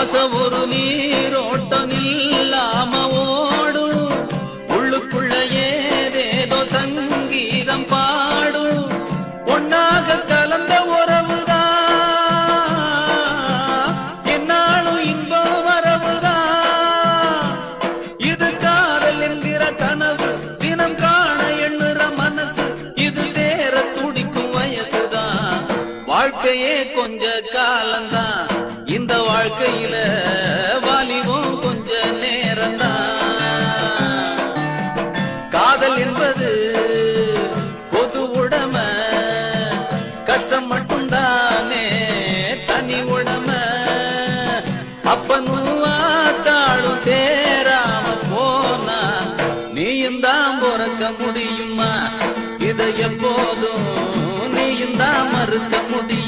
சுவாச ஒரு நீரோட்டம் இல்லாம ஓடும் உள்ளுக்குள்ள ஏதேதோ சங்கீதம் பாடும். ஒன்னாக கலந்த உறவுதான். என்னாலும் இன்பம் வரவுதான். இது காதல் என்கிற கனவு தினம் காண எண்ணுற மனசு இது சேர துடிக்கும் வயசுதான். வாழ்க்கையே கொஞ்ச காலந்தான் இந்த வாழ்க்கையில வாலிபம் கொஞ்ச நேரம்தான். காதல் என்பது பொது உடம கஷ்டம் மட்டும்தானே தனி உடம. அப்பனும் ஆத்தாளும் சேராம போனா நீயும் தான் பிறக்க முடியுமா? இதை எப்போதும் நீயும் தான் மறுக்க முடியும்?